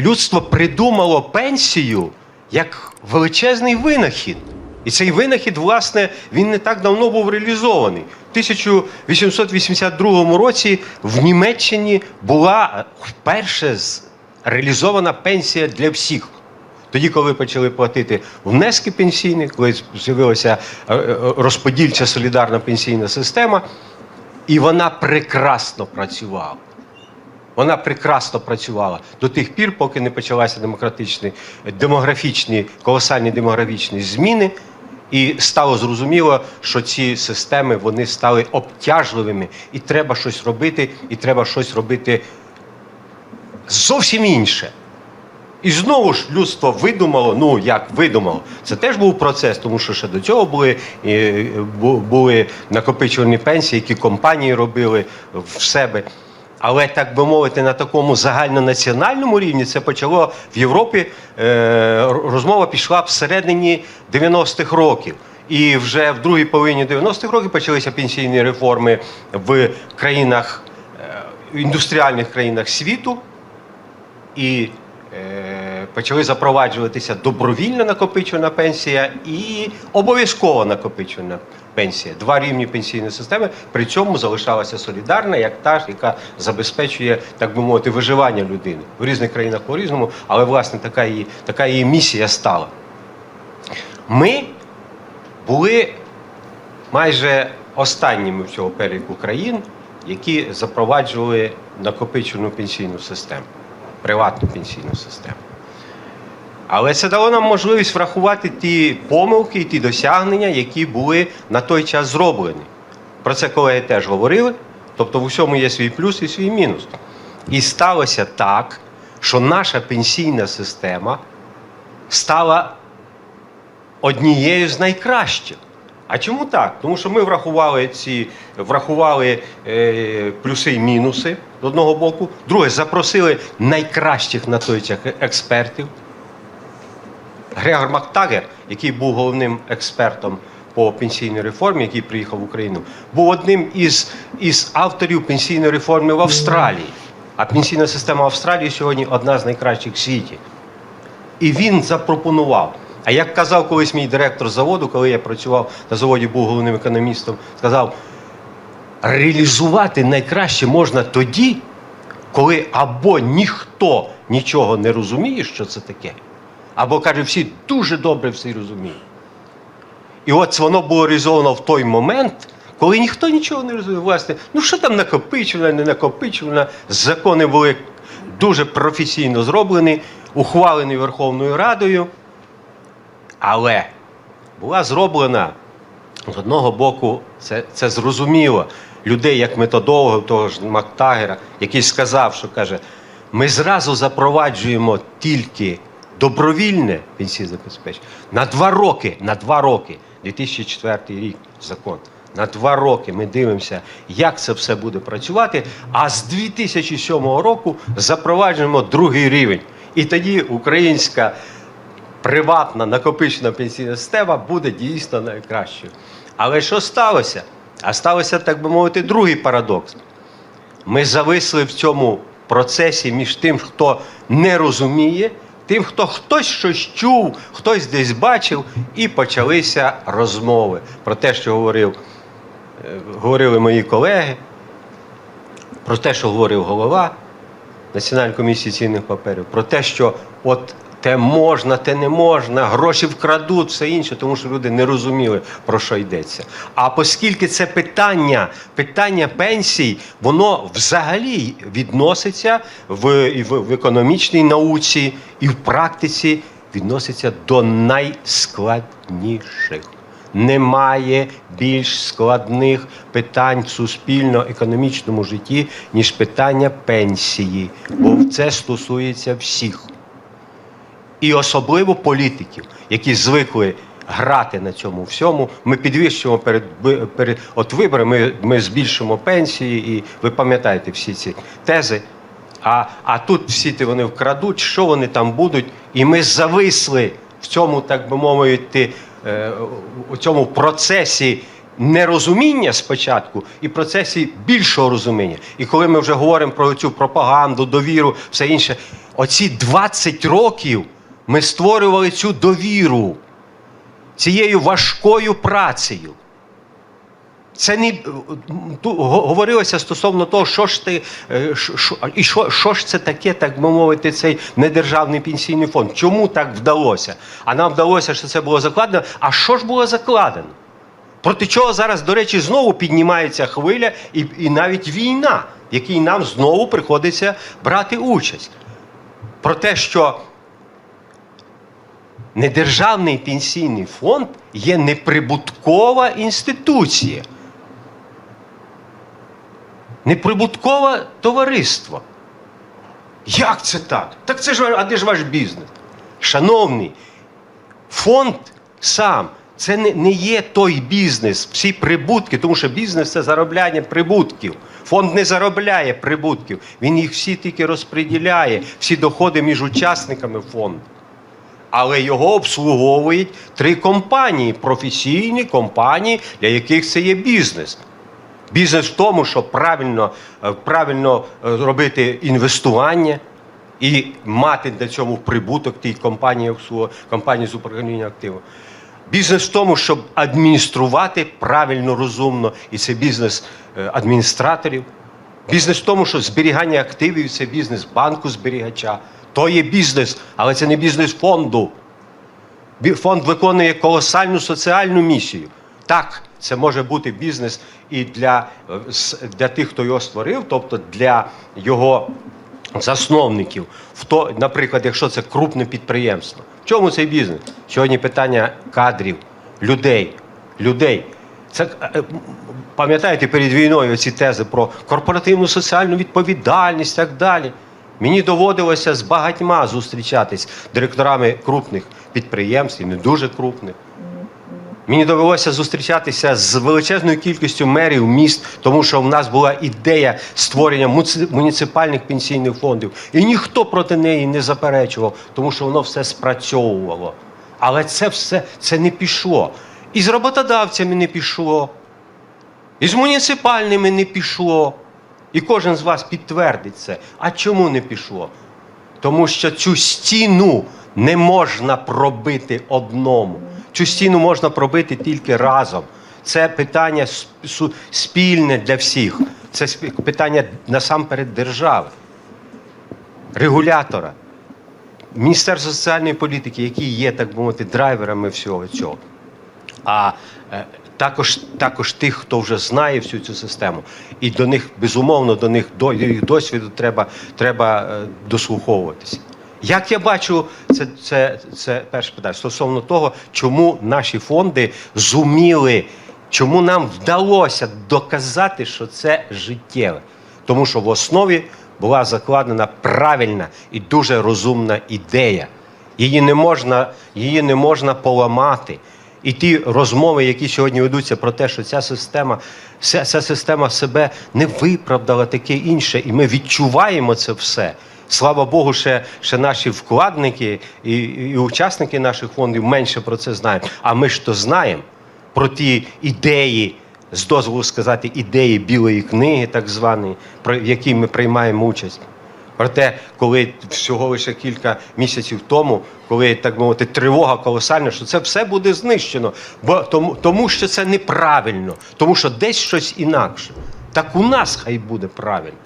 людство придумало пенсію як величезний винахід. І цей винахід, власне, він не так давно був реалізований. У 1882 році в Німеччині була вперше реалізована пенсія для всіх. Тоді, коли почали платити внески пенсійні, коли з'явилася е, е, розподільча солідарна пенсійна система, і вона прекрасно працювала. Вона прекрасно працювала до тих пір, поки не почалися демократичні, демографічні, колосальні демографічні зміни, і стало зрозуміло, що ці системи вони стали обтяжливими, і треба щось робити, і треба щось робити зовсім інше. І знову ж людство видумало, ну як видумало, це теж був процес, тому що ще до цього були, бу- були накопичувальні пенсії, які компанії робили в себе. Але так би мовити, на такому загальнонаціональному рівні це почало в Європі. Е, розмова пішла всередині 90-х років. І вже в другій половині 90-х років почалися пенсійні реформи в країнах, е, індустріальних країнах світу і е, почали запроваджуватися добровільна накопичувана пенсія і обов'язкова накопичувана пенсія. Два рівні пенсійної системи. При цьому залишалася солідарна, як та ж, яка забезпечує, так би мовити, виживання людини в різних країнах по-різному, але власне така її, така її місія стала. Ми були майже останніми в цього переліку країн, які запроваджували накопичену пенсійну систему, приватну пенсійну систему. Але це дало нам можливість врахувати ті помилки і ті досягнення, які були на той час зроблені. Про це колеги теж говорили. Тобто в усьому є свій плюс і свій мінус. І сталося так, що наша пенсійна система стала однією з найкращих. А чому так? Тому що ми врахували ці врахували е, плюси і мінуси з одного боку. Друге, запросили найкращих на той час експертів. Грегор Мактагер, який був головним експертом по пенсійній реформі, який приїхав в Україну, був одним із, із авторів пенсійної реформи в Австралії. А пенсійна система Австралії сьогодні одна з найкращих в світі. І він запропонував. А як казав колись мій директор заводу, коли я працював на заводі, був головним економістом, сказав: реалізувати найкраще можна тоді, коли або ніхто нічого не розуміє, що це таке, або каже, всі дуже добре все розуміють. І от воно було реалізовано в той момент, коли ніхто нічого не розуміє. Власне, ну що там накопичувано, не накопичувано. Закони були дуже професійно зроблені, ухвалені Верховною Радою. Але була зроблена з одного боку, це, це зрозуміло. Людей, як методологів, того ж Мактагера, який сказав, що каже, ми зразу запроваджуємо тільки добровільне пенсійне забезпечення на два роки, на два роки, 2004 рік закон. На два роки ми дивимося, як це все буде працювати. А з 2007 року запроваджуємо другий рівень. І тоді українська приватна накопичена пенсійна система буде дійсно найкращою. Але що сталося? А сталося, так би мовити, другий парадокс. Ми зависли в цьому процесі між тим, хто не розуміє, тим, хто хтось щось чув, хтось десь бачив, і почалися розмови. Про те, що говорив, е, говорили мої колеги, про те, що говорив голова Національної комісії цінних паперів, про те, що от те можна, те не можна, гроші вкрадуть, все інше, тому що люди не розуміли, про що йдеться. А оскільки це питання, питання пенсій, воно взагалі відноситься в, в, в економічній науці і в практиці відноситься до найскладніших. Немає більш складних питань в суспільно-економічному житті, ніж питання пенсії, бо це стосується всіх. І особливо політиків, які звикли грати на цьому всьому. Ми підвищуємо перед, перед от виборами, ми, ми збільшимо пенсії, і ви пам'ятаєте всі ці тези. А, а тут всі ті вони вкрадуть, що вони там будуть, і ми зависли в цьому, так би мовити, е, у цьому процесі нерозуміння спочатку і процесі більшого розуміння. І коли ми вже говоримо про цю пропаганду, довіру, все інше, оці 20 років ми створювали цю довіру цією важкою працею. Це не говорилося стосовно того, що ж ти е, що, що- і що, що ж це таке, так би мовити, цей недержавний пенсійний фонд. Чому так вдалося? А нам вдалося, що це було закладено. А що ж було закладено? Проти чого зараз, до речі, знову піднімається хвиля і, і навіть війна, в якій нам знову приходиться брати участь. Про те, що недержавний пенсійний фонд є неприбуткова інституція. Неприбуткове товариство. Як це так? Так це ж а де ж ваш бізнес? Шановний, фонд сам це не, не є той бізнес, всі прибутки, тому що бізнес це заробляння прибутків. Фонд не заробляє прибутків, він їх всі тільки розподіляє, всі доходи між учасниками фонду. Але його обслуговують три компанії, професійні компанії, для яких це є бізнес. Бізнес в тому, щоб правильно, е, правильно е, робити інвестування і мати на цьому прибуток тій компанії, компанії з управління активу. Бізнес в тому, щоб адмініструвати правильно, розумно, і це бізнес е, адміністраторів. Бізнес в тому, що зберігання активів це бізнес банку зберігача. То є бізнес, але це не бізнес фонду. Фонд виконує колосальну соціальну місію. Так, це може бути бізнес і для, е, для тих, хто його створив, тобто для його засновників. В то, наприклад, якщо це крупне підприємство. В чому цей бізнес? Сьогодні питання кадрів, людей. людей. Це е, пам'ятаєте перед війною ці тези про корпоративну соціальну відповідальність і так далі. Мені доводилося з багатьма зустрічатись директорами крупних підприємств, і не дуже крупних. Мені довелося зустрічатися з величезною кількістю мерів міст, тому що в нас була ідея створення муніципальних пенсійних фондів. І ніхто проти неї не заперечував, тому що воно все спрацьовувало. Але це все це не пішло. І з роботодавцями не пішло, і з муніципальними не пішло. І кожен з вас підтвердить це. А чому не пішло? Тому що цю стіну не можна пробити одному. Цю стіну можна пробити тільки разом. Це питання спільне для всіх. Це питання насамперед держави, регулятора, Міністерства соціальної політики, які є, так би мовити, драйверами всього цього. А е, також, також тих, хто вже знає всю цю систему. І до них, безумовно, до них до їх досвіду треба, треба е, дослуховуватися. Як я бачу, це, це, це перше питання стосовно того, чому наші фонди зуміли, чому нам вдалося доказати, що це життєве. Тому що в основі була закладена правильна і дуже розумна ідея. Її не можна, її не можна поламати. І ті розмови, які сьогодні ведуться про те, що ця система, ця, ця система себе не виправдала, таке інше, і ми відчуваємо це все. Слава Богу, ще, ще наші вкладники і, і учасники наших фондів менше про це знають. А ми ж то знаємо про ті ідеї, з дозволу сказати, ідеї білої книги, так званої, про в якій ми приймаємо участь. Проте, коли всього лише кілька місяців тому, коли так мовити, тривога колосальна, що це все буде знищено, бо тому, тому що це неправильно, тому що десь щось інакше. Так у нас хай буде правильно.